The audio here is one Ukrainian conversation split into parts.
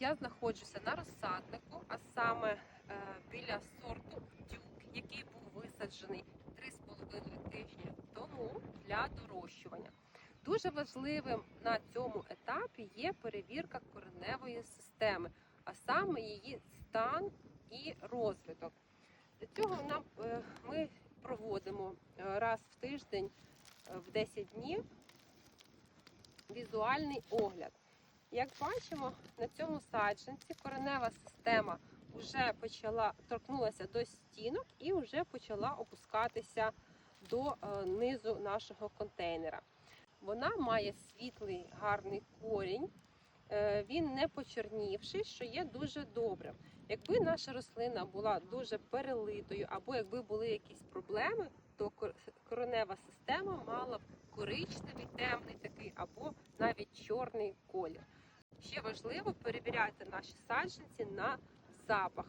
Я знаходжуся на розсаднику, а саме е, біля сорту дюк, який був висаджений 3,5 тижні тому для дорощування. Дуже важливим на цьому етапі є перевірка кореневої системи, а саме її стан і розвиток. Для цього нам е, ми проводимо е, раз в тиждень в 10 днів візуальний огляд. Як бачимо, на цьому саджанці коренева система вже почала торкнулася до стінок і вже почала опускатися до е, низу нашого контейнера. Вона має світлий гарний корінь, е, він не почернівший, що є дуже добрим. Якби наша рослина була дуже перелитою, або якби були якісь проблеми, то кор- коренева система мала б коричневий, темний такий, або навіть чорний колір. Ще важливо перевіряти наші саджанці на запах,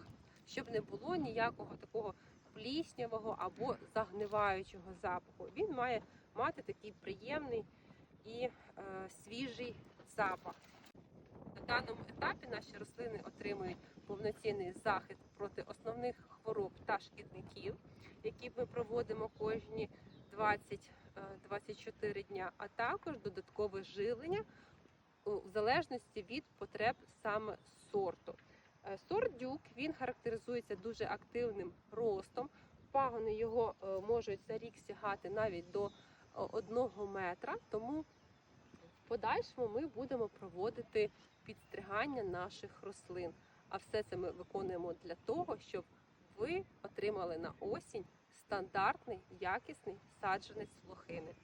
щоб не було ніякого такого пліснявого або загниваючого запаху. Він має мати такий приємний і е, свіжий запах. На даному етапі наші рослини отримують повноцінний захист проти основних хвороб та шкідників, які ми проводимо кожні 20-24 дня, а також додаткове живлення у- в залежності від потреб саме сорту. Е, Сорт дюк він характеризується дуже активним ростом. Пагони його е, можуть за рік сягати навіть до е, одного метра, тому в подальшому ми будемо проводити підстригання наших рослин. А все це ми виконуємо для того, щоб ви отримали на осінь стандартний якісний саджанець лохини.